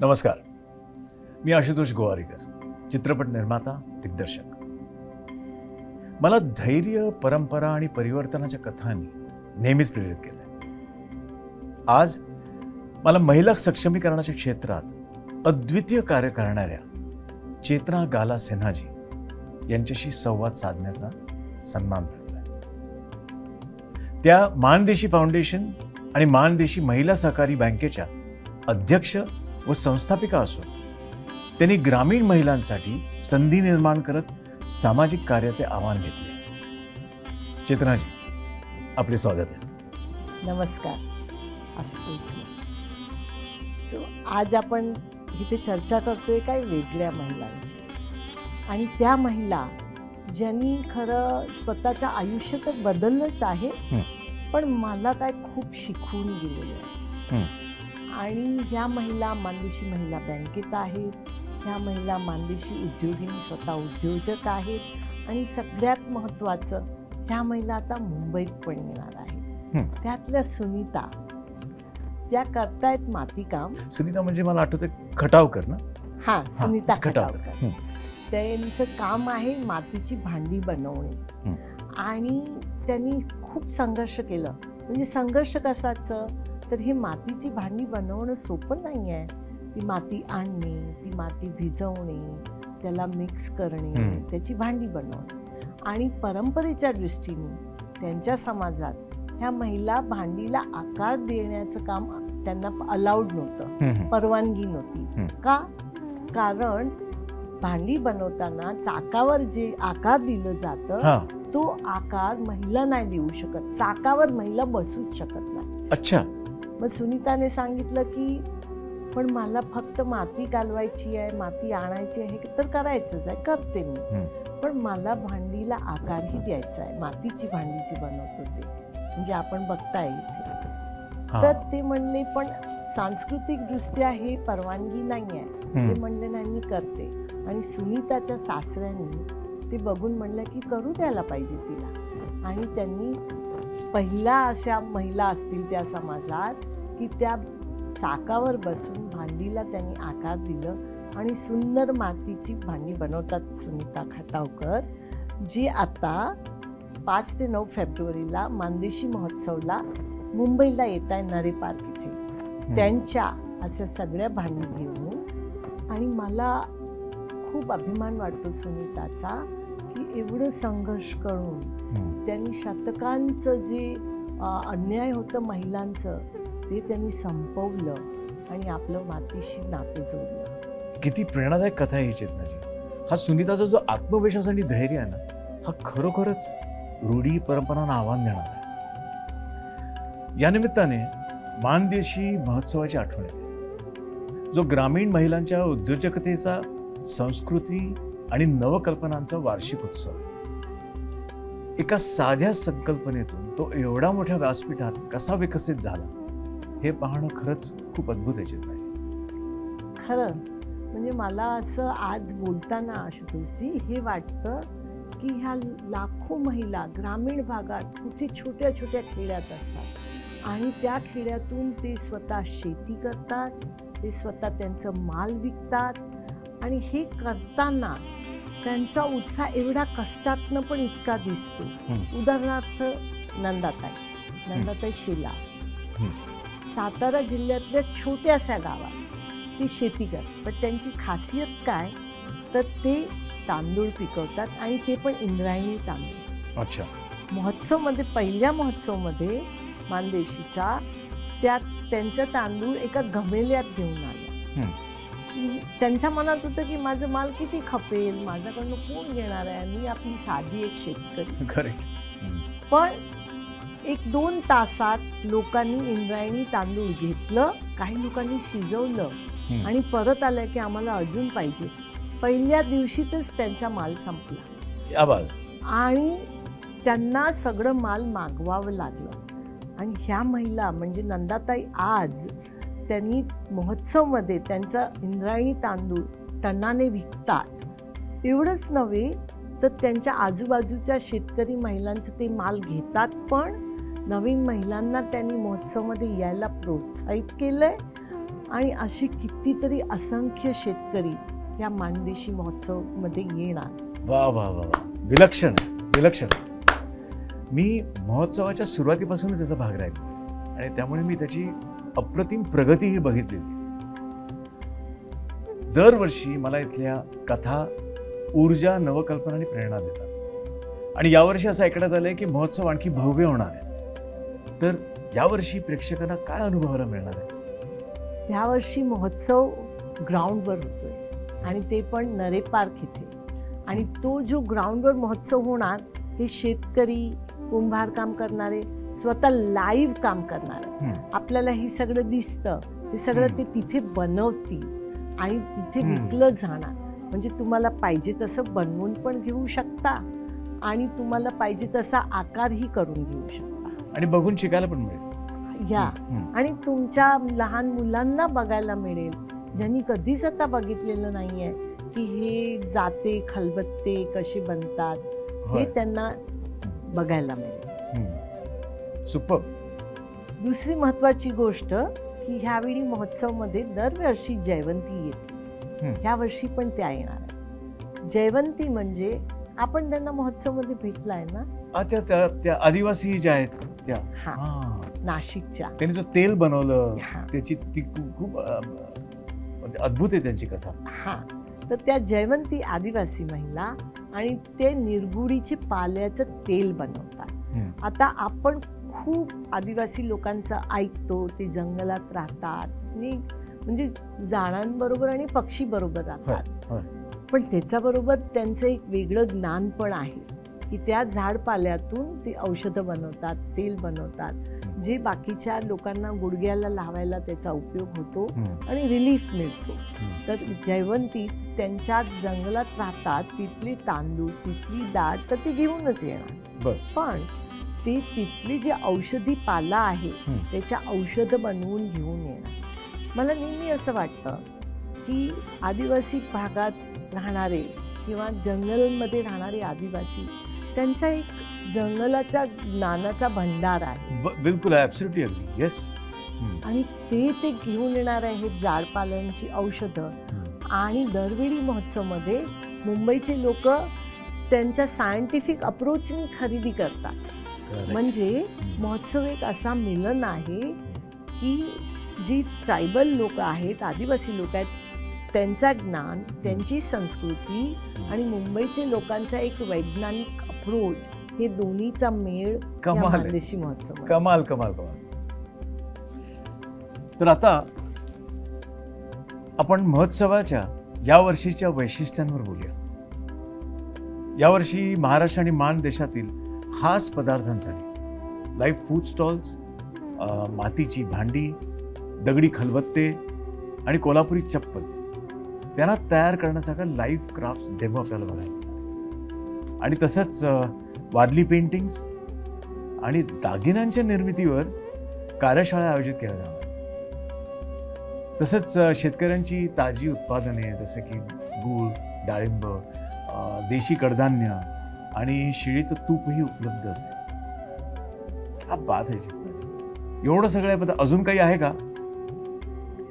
नमस्कार. मी आशुतोष गोवारीकर चित्रपट निर्माता दिग्दर्शक. मला धैर्य परंपरा आणि परिवर्तनाच्या कथांनी नेहमीच प्रेरित केलं आज मला महिला सक्षमीकरणाच्या क्षेत्रात अद्वितीय कार्य करणाऱ्या चेतना गाला सिन्हाजी यांच्याशी संवाद साधण्याचा सन्मान मिळतोय. त्या मानदेशी फाउंडेशन आणि मानदेशी महिला सहकारी बँकेच्या अध्यक्ष व संस्थापिका असून त्यांनी ग्रामीण महिलांसाठी संधी निर्माण करत सामाजिक कार्याचे आव्हान घेतले. चेतनाजी आपले स्वागत आहे. नमस्कार. सो आज आपण इथे चर्चा करतोय काय वेगळ्या महिलांची. आणि त्या महिला ज्यांनी खरं स्वतःचं आयुष्य तर बदललंच आहे. पण मला काय खूप शिकवून गेलेलं आहे. आणि ह्या महिला मानदेशी महिला बँकेत आहेत. ह्या महिला मानदेशी उद्योगिनी स्वतः उद्योजक आहेत. आणि सगळ्यात महत्त्वाचं ह्या महिला आता मुंबईत पण येणार आहेत. हं. त्यातल्या सुनीता त्या करतायत मातीकाम सुनीता म्हणजे मला आठवतं खटावकर ना? हा सुनीता खटावकर. त्यांचं काम आहे मातीची भांडी बनवणे. आणि त्यांनी खूप संघर्ष केलं. म्हणजे संघर्ष कसाचं तर हे मातीची भांडी बनवणं सोपं नाही आहे ती माती आणणे ती माती भिजवणे त्याला मिक्स करणे. त्याची भांडी बनवणे. आणि परंपरेच्या दृष्टीने त्यांच्या समाजात ह्या महिला भांडीला आकार देण्याचं काम त्यांना अलाउड नव्हतं. परवानगी नव्हती. का? कारण भांडी बनवताना चाकावर जे आकार दिलं जातं तो आकार महिला नाही देऊ शकत. चाकावर महिला बसूच शकत नाही. अच्छा. मग सुनीताने सांगितलं की पण मला फक्त माती कालवायची आहे माती आणायची आहे तर करायचंच आहे करते मी. पण मला भांडीला आकारही द्यायचा आहे मातीची भांडी जी बनवतो ते म्हणजे आपण हा. तर ते म्हणले पण सांस्कृतिक दृष्ट्या हे परवानगी नाही आहे. ते. म्हणले नाही मी करते. आणि सुनीताच्या सासऱ्यांनी ते बघून म्हणलं की करू द्यायला पाहिजे तिला. आणि त्यांनी पहिल्या अशा महिला असतील त्या समाजात की त्या चाकावर बसून भांडीला त्यांनी आकार दिलं आणि सुंदर मातीची भांडी बनवतात सुनीता खटावकर जी आता पाच ते नऊ फेब्रुवारीला मानदेशी महोत्सवला मुंबईला येत आहे नरे पार्क इथे त्यांच्या अशा सगळ्या भांडी घेऊन. आणि मला खूप अभिमान वाटतो सुनीताचा एवढं संघर्ष करून हम्म. त्यांनी शतकांचं जे अन्याय होतं महिलांचं ते त्यांनी संपवलं आणि आपलं मातीशी नातं जोडलं. किती प्रेरणादायक कथा आहे ही चेतनाजी. हा सुनीताचा जो आत्मविश्वास आणि धैर्य आहे ना हा खरोखरच रूढी परंपरांना आव्हान देणार आहे. या निमित्ताने मानदेशी महोत्सवाची आठवण येते. जो ग्रामीण महिलांच्या उद्योजकतेचा संस्कृती आणि नवकल्पनांचा वार्षिक उत्सव आहे. एका साध्या संकल्पनेतून तो एवढा मोठ्या व्यासपीठात कसा विकसित झाला हे पाहणं खरंच खूप अद्भुत आहे नाही खरं. म्हणजे मला असं आज बोलताना आशुतोषजी हे वाटतं की ह्या लाखो महिला ग्रामीण भागात कुठे छोट्या छोट्या खेड्यात असतात आणि त्या खेड्यातून ते स्वतः शेती करतात ते स्वतः त्यांचं माल विकतात आणि हे करताना त्यांचा उत्साह एवढा कष्टातनं पण इतका दिसतो. उदाहरणार्थ नंदाताई. नंदाताई शेला. सातारा जिल्ह्यातल्या छोट्याशा गावात ती शेती करतात पण त्यांची खासियत काय? तर ते तांदूळ पिकवतात आणि ते पण इंद्रायणी तांदूळ. अच्छा. महोत्सवमध्ये पहिल्या महोत्सवमध्ये मानदेशीचा त्यात त्यांचं तांदूळ एका घमेल्यात घेऊन आलं. त्यांच्या मनात होतं की माझं माल किती खपेल माझ्याकडनं कोण घेणार आहे? मी आपली साधी एक शेतकरी. करेक्ट पण एक दोन तासात लोकांनी इंद्रायणी तांदूळ घेतलं काही लोकांनी शिजवलं. आणि परत आलं की आम्हाला अजून पाहिजे. पहिल्या दिवशीतच त्यांचा माल संपला. आणि त्यांना सगळं माल मागवावं लागलं. आणि ह्या महिला म्हणजे नंदाताई आज त्यांनी महोत्सवमध्ये त्यांचा इंद्रायणी तांदूळ टनाने विकतात. एवढंच नव्हे तर त्यांच्या आजूबाजूच्या शेतकरी महिलांचं ते माल घेतात पण नवीन महिलांना त्यांनी महोत्सवमध्ये यायला प्रोत्साहित केलं आहे आणि अशी कितीतरी असंख्य शेतकरी या मांडदेशी महोत्सवमध्ये येणार. वा वा वा वा. विलक्षण विलक्षण. मी महोत्सवाच्या सुरुवातीपासूनच त्याचा भाग राहिलो आणि त्यामुळे मी त्याची अप्रतिम प्रगतीही बघितलेली आहे. दरवर्षी मला इथल्या कथा ऊर्जा नवकल्पना आणि प्रेरणा देतात. आणि यावर्षी असं ऐकण्यात आलंय की महोत्सव आणखी भव्य होणार आहे. तर यावर्षी प्रेक्षकांना काय अनुभवायला मिळणार आहे? यावर्षी महोत्सव ग्राउंडवर होतोय. आणि ते पण नरे पार्क इथे. आणि तो जो ग्राउंडवर महोत्सव होणार हे शेतकरी कुंभारकाम करणारे स्वतः लाईव्ह काम करणारे. आपल्याला हे सगळं दिसतं. हे सगळं ते तिथे बनवतील आणि तिथे. विकलं जाणार. म्हणजे तुम्हाला पाहिजे तसं बनवून पण घेऊ शकता आणि तुम्हाला पाहिजे तसा आकारही करून घेऊ शकता. आणि बघून शिकायला पण मिळेल. या. आणि तुमच्या लहान मुलांना बघायला मिळेल. ज्यांनी कधीच आता बघितलेलं नाहीये की हे जाते खलबत्ते कसे बनतात हे त्यांना बघायला मिळेल. सुपर. दुसरी महत्वाची गोष्ट की ह्यावेळी महोत्सवमध्ये दरवर्षी जयवंती येते. ह्या वर्षी पण त्या येणार जयवंती म्हणजे आपण त्यांना महोत्सवमध्ये भेटलाय ना? आ, त्या त्या आदिवासी ज्या आहेत त्या. हा. हा. नाशिकच्या. त्यांनी जो तेल बनवलं हा. त्याची ती खूप खूप अ, म्हणजे अद्भुत आहे त्यांची कथा. हा. तर त्या जयवंती आदिवासी महिला आणि ते निरगुडीचे पाल्याचं तेल बनवतात. हम्म. आता आपण खूप आदिवासी लोकांचं ऐकतो ते जंगलात राहतात आणि म्हणजे झाडांबरोबर आणि पक्षी बरोबर राहतात. पण त्याच्याबरोबर त्यांचं एक वेगळं ज्ञान पण आहे की त्या झाडपाल्यातून ते औषधं बनवतात तेल बनवतात जे बाकीच्या लोकांना गुडघ्याला लावायला त्याचा उपयोग होतो. आणि रिलीफ मिळतो. तर जयवंती त्यांच्या जंगलात राहतात तिथली तांदूळ तिथली डाळ तर ती घेऊनच येणार. पण ते तिथली जे औषधी पाला आहे. त्याच्या औषधं बनवून घेऊन येणार मला नेहमी असं वाटतं की आदिवासी भागात राहणारे किंवा जंगलमध्ये राहणारे आदिवासी त्यांचा एक जंगलाचा ज्ञानाचा भंडार आहे. बिलकुल येस आणि ते ते घेऊन येणार आहेत झाडपाल्यांची औषधं. आणि दरवेळी महोत्सवमध्ये मुंबईचे लोक त्यांच्या सायंटिफिक अप्रोचनी खरेदी करतात. म्हणजे महोत्सव एक असा मिलन आहे की जी ट्रायबल लोक आहेत आदिवासी लोक आहेत त्यांचा ज्ञान त्यांची संस्कृती आणि मुंबईचे लोकांचा एक वैज्ञानिक अप्रोच हे दोन्हीचा मेळ कमाल महोत्सव कमाल कमाल कमाल. तर आता आपण महोत्सवाच्या या वर्षीच्या वैशिष्ट्यांवर बोलूया. यावर्षी महाराष्ट्र आणि मान देशातील खास पदार्थांसाठी. लाईफ फूड स्टॉल्स मातीची भांडी दगडी खलबत्ते आणि कोल्हापुरी चप्पल. त्यांना तयार करण्यासारखा लाईफ क्राफ्ट डेमो आपल्याला बघायला आणि तसंच वारली पेंटिंग्स आणि दागिन्यांच्या निर्मितीवर कार्यशाळा आयोजित केल्या जाणार. तसंच शेतकऱ्यांची ताजी उत्पादने जसे की गूळ डाळिंब देशी कडधान्य आणि शिळीचं तूपही उपलब्ध असेल. क्या बात आहे चितनाजी एवढं सगळं आहे, अजून काही आहे का?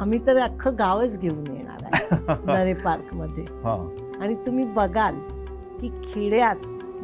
आम्ही तर अख्खं गावच घेऊन येणार आहे नरे पार्कमध्ये हा. आणि तुम्ही बघाल की खेड्यात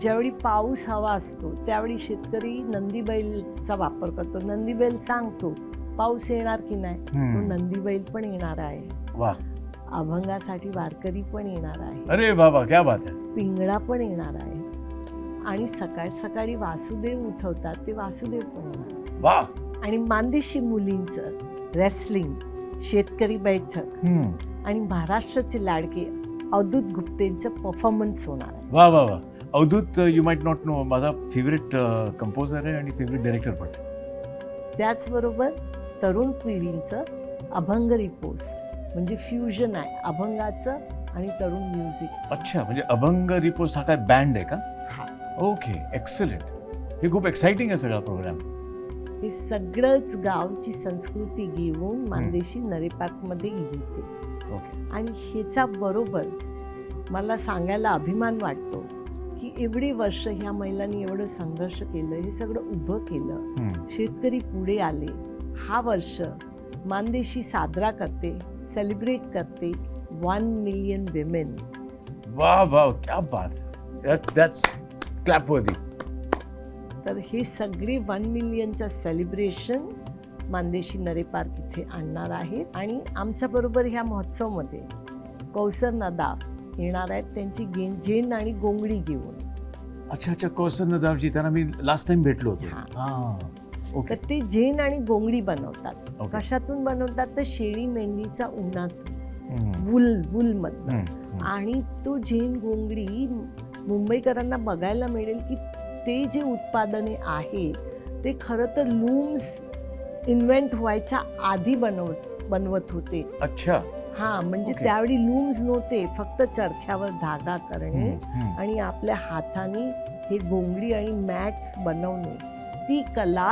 ज्यावेळी पाऊस हवा असतो त्यावेळी शेतकरी नंदीबैलचा वापर करतो. नंदीबैल सांगतो पाऊस येणार की नाही? तो. नंदीबैल पण येणार आहे. वा. अभंगासाठी वारकरी पण येणार आहे. अरे बाबा क्या बात आहे. पिंगळा पण येणार आहे. आणि सकाळ सकाळी वासुदेव उठवतात ते वासुदेव पण आणि मानदेशी मुलींचं रेसलिंग शेतकरी बैठक. आणि महाराष्ट्राचे लाडके अवधूत गुप्तेंचं परफॉर्मन्स होणार वा वा वा Avadhoot you might not know माझा फेवरेट कंपोजर आहे आणि फेवरेट डायरेक्टर पण त्याचबरोबर तरुण पिढींचं अभंग रिपोस्ट म्हणजे फ्युजन आहे अभंगाचं आणि तरुण म्युझिक अच्छा म्हणजे अभंग रिपोस्ट हा काय बँड आहे का? ओके एक्सलंट हे खूप एक्साइटिंग आहे सगळा प्रोग्राम हे सगळंच गावची संस्कृती घेऊन मानदेशी नरे पार्कमध्ये येते. ओके. आणि ह्याच्या बरोबर मला सांगायला अभिमान वाटतो की एवढी वर्ष ह्या महिलांनी एवढं संघर्ष केलं हे सगळं उभं केलं. शेतकरी पुढे आले. हा वर्ष मानदेशी साजरा करते सेलिब्रेट करते वन मिलियन विमेन वा वा क्या बात. दॅट्स दॅट्स क्लॅपवर्दी तर हे सगळे वन मिलियनचं सेलिब्रेशन मानदेशी नरे पार्क इथे आणणार आहेत. आणि आमच्याबरोबर ह्या महोत्सवमध्ये कौसर नदाफ येणार आहेत. त्यांची गे झेन आणि गोंगडी घेऊन. अच्छा अच्छा. कौसर नदावजी त्यांना मी लास्ट टाइम भेटलो होतो. ओके. तर ते झेन आणि गोंगडी बनवतात. कशातून बनवतात? तर शेळी मेंढीचा उन्हात हम्म, वूल वूलमधनं. आणि तो झेन गोंगडी मुंबईकरांना बघायला मिळेल की ते जे उत्पादने आहे ते खरं तर लूम्स इन्व्हेंट व्हायच्या आधी बनव बनवत होते अच्छा हा म्हणजे Okay. त्यावेळी लूम्स नव्हते फक्त चरख्यावर धागा करणे. आणि आपल्या हाताने हे गोंगडी आणि मॅट्स बनवणे ती कला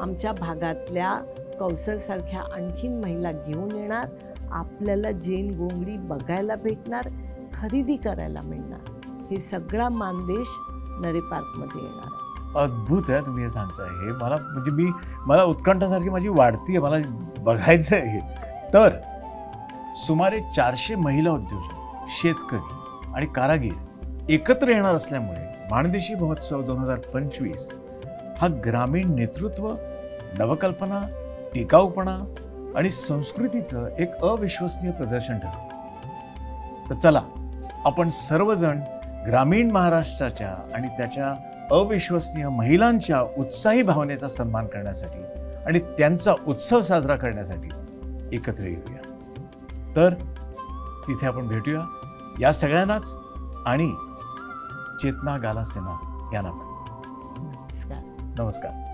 आमच्या भागातल्या कौसरसारख्या आणखीन महिला घेऊन येणार आपल्याला जैन गोंगडी बघायला भेटणार खरेदी करायला मिळणार हे सगळा मानदेश नरे पार्कमध्ये येणार आहे. अद्भुत आहे तुम्ही हे सांगताय. हे मला म्हणजे मी मला उत्कंठासारखी माझी वाढती आहे मला बघायचं आहे तर सुमारे चारशे महिला उद्योजक शेतकरी आणि कारागीर एकत्र येणार असल्यामुळे माणदेशी महोत्सव दोन हजार पंचवीस हा ग्रामीण नेतृत्व नवकल्पना टिकाऊपणा आणि संस्कृतीचं एक अविश्वसनीय प्रदर्शन ठरलं तर चला आपण सर्वजण ग्रामीण महाराष्ट्राच्या आणि त्याच्या अविश्वसनीय महिलांच्या उत्साही भावनेचा सन्मान करण्यासाठी आणि त्यांचा उत्सव साजरा करण्यासाठी एकत्र येऊया. तर तिथे आपण भेटूया. या सगळ्यांनाच आणि चेतना गाला सेना यांना पण. नमस्कार. नमस्कार.